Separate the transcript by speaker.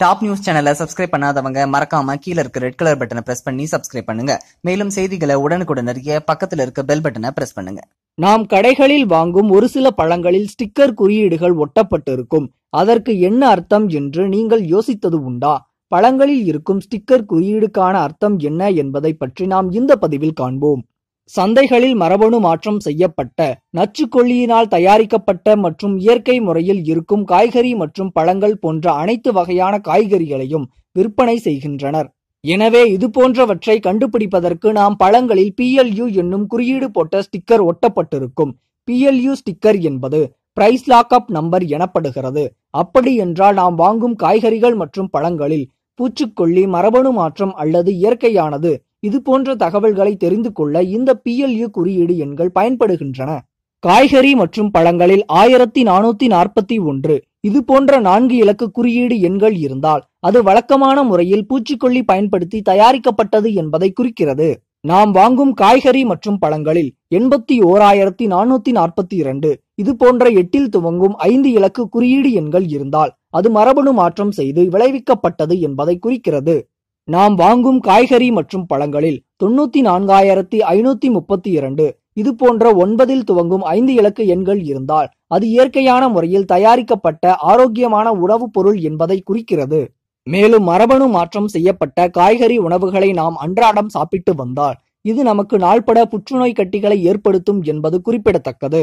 Speaker 1: Top news சேனலை subscribe பண்ணாதவங்க மறக்காம கீழ இருக்க ரெட் கலர் பட்டனை பிரஸ் பண்ணி சப்ஸ்கிரைப் பண்ணுங்க. மேலும் செய்திகளை உடனுக்குடன் அறிய பக்கத்துல இருக்க பெல் பட்டனை பிரஸ் பண்ணுங்க.
Speaker 2: நாம் கடைகளில் வாங்கும் ஒரு சில பழங்களில் ஸ்டிக்கர் குறியீடுகள் ஒட்டப்பட்டிருக்கும். அதற்கு என்ன அர்த்தம் என்று நீங்கள் யோசித்தது உண்டா? பழங்களில் இருக்கும் ஸ்டிக்கர் குறியீடுக்கான அர்த்தம் என்ன என்பதை பற்றி நாம் இந்த பதிவில் காண்போம். சந்தைகளில் மரபணு மாற்றம் செய்யப்பட்ட நச்சுக்கொல்லியினால் தயாரிக்கப்பட்ட மற்றும் இயற்கை முறையில் இருக்கும் காய்கறி மற்றும் பழங்கள் போன்ற அனைத்து வகையான காய்கறிகளையும் விற்பனை செய்கின்றனர். எனவே இது போன்றவற்றை கண்டுபிடிப்பதற்கு நாம் பழங்களில் பிஎல்யூ என்னும் குறியீடு போட்ட ஸ்டிக்கர் ஒட்டப்பட்டிருக்கும். பிஎல்யூ ஸ்டிக்கர் என்பது பிரைஸ் லாக்அப் நம்பர் எனப்படுகிறது. அப்படி என்றால் நாம் வாங்கும் காய்கறிகள் மற்றும் பழங்களில் பூச்சிக்கொல்லி மரபணு மாற்றம் அல்லது இயற்கையானது இது போன்ற தகவல்களை தெரிந்து கொள்ள இந்த பிஎல்யூ குறியீடு எண்கள் பயன்படுகின்றன. காய்கறி மற்றும் பழங்களில் ஆயிரத்தி நானூத்தி நாற்பத்தி ஒன்று. இது போன்ற நான்கு இலக்கு குறியீடு எண்கள் இருந்தால் அது வழக்கமான முறையில் பூச்சிக்கொல்லி பயன்படுத்தி தயாரிக்கப்பட்டது என்பதை குறிக்கிறது. நாம் வாங்கும் காய்கறி மற்றும் பழங்களில் எண்பத்தி ஓராயிரத்தி நானூத்தி நாற்பத்தி இரண்டு. இது போன்ற எட்டில் துவங்கும் ஐந்து இலக்கு குறியீடு எண்கள் இருந்தால் அது மரபணு மாற்றம் செய்து விளைவிக்கப்பட்டது என்பதை குறிக்கிறது. நாம் வாங்கும் காய்கறி மற்றும் பழங்களில் தொண்ணூத்தி நான்காயிரத்தி ஐநூத்தி முப்பத்தி இரண்டு இது போன்ற ஒன்பதில் துவங்கும் ஐந்து இலக்கு எண்கள் இருந்தால் அது இயற்கையான முறையில் தயாரிக்கப்பட்ட ஆரோக்கியமான உணவுப் பொருள் என்பதை குறிக்கிறது. மேலும் மரபணு மாற்றம் செய்யப்பட்ட காய்கறி உணவுகளை நாம் அன்றாடம் சாப்பிட்டு வந்தால் இது நமக்கு நாள்பட புற்றுநோய் கட்டிகளை ஏற்படுத்தும் என்பது குறிப்பிடத்தக்கது.